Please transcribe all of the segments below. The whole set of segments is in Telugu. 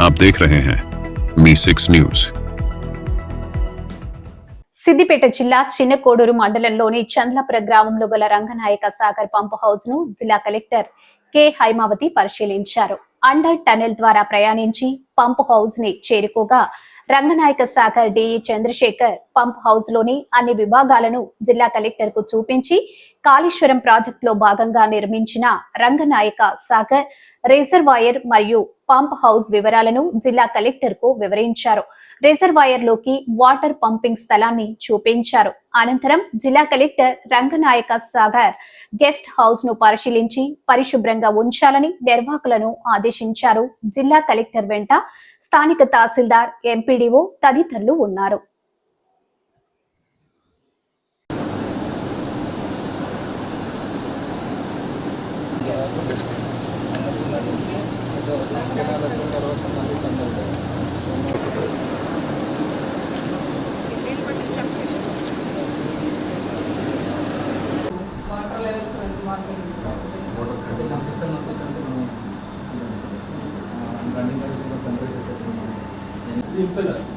आप देख रहे हैं मी सिक्स न्यूज సిద్దిపేట జిల్లా చిన్నకోడూరు మండలంలోని చంద్లపుర గ్రామంలో గల రంగనాయక సాగర్ పంపు హౌస్ ను జిల్లా కలెక్టర్ కె హైమావతి పరిశీలించారు అండర్ టనెల్ ద్వారా ప్రయాణించి పంప్ హౌస్ ని చేరుకోగా రంగనాయక సాగర్ డిఈ చంద్రశేఖర్ పంప్ హౌస్లోని అన్ని విభాగాలను జిల్లా కలెక్టర్కు చూపించి కాళేశ్వరం ప్రాజెక్టులో భాగంగా నిర్మించిన రంగనాయక సాగర్ రిజర్వాయర్ మరియు పంప్ హౌస్ వివరాలను జిల్లా కలెక్టర్కు వివరించారు. రిజర్వాయర్లోకి వాటర్ పంపింగ్ స్థలాన్ని చూపించారు. అనంతరం జిల్లా కలెక్టర్ రంగనాయక సాగర్ గెస్ట్ హౌస్ను పరిశీలించి పరిశుభ్రంగా ఉంచాలని నిర్వాహకులను ఆదేశించారు. జిల్లా కలెక్టర్ వెంట స్థానిక తహసీల్దార్ ఎంపీడీఓ తదితరులు ఉన్నారు. వాటర్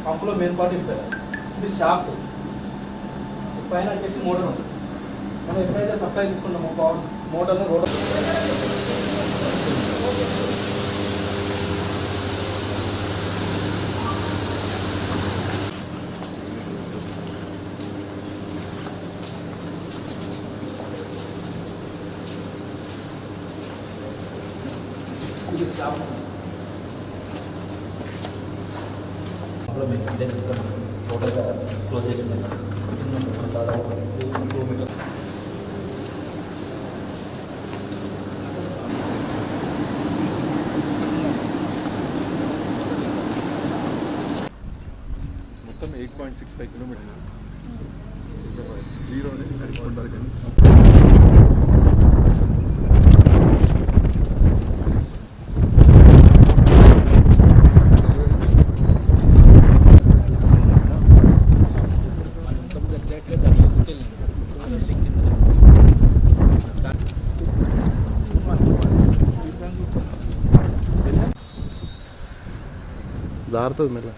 పంపులో మెయిన్ పార్ట్ ఇంపెలర్ ఇది షాక్ పైన వచ్చేసి మోటార్ ఉంటుంది మనం ఎప్పుడైతే సప్లై తీసుకున్నామో పవర్ మోటార్ రోడ్ అప్పుడు మేము ఇదే చెప్తాం టోటల్గా క్లోజ్ చేసి ఉన్నాం దాదాపు టూ మీటర్స్ మొత్తం eight point six five kilometers zero అనేది కరెక్ట్ కానీ ಸುಧಾರ್ತದ ಮೇಲೆ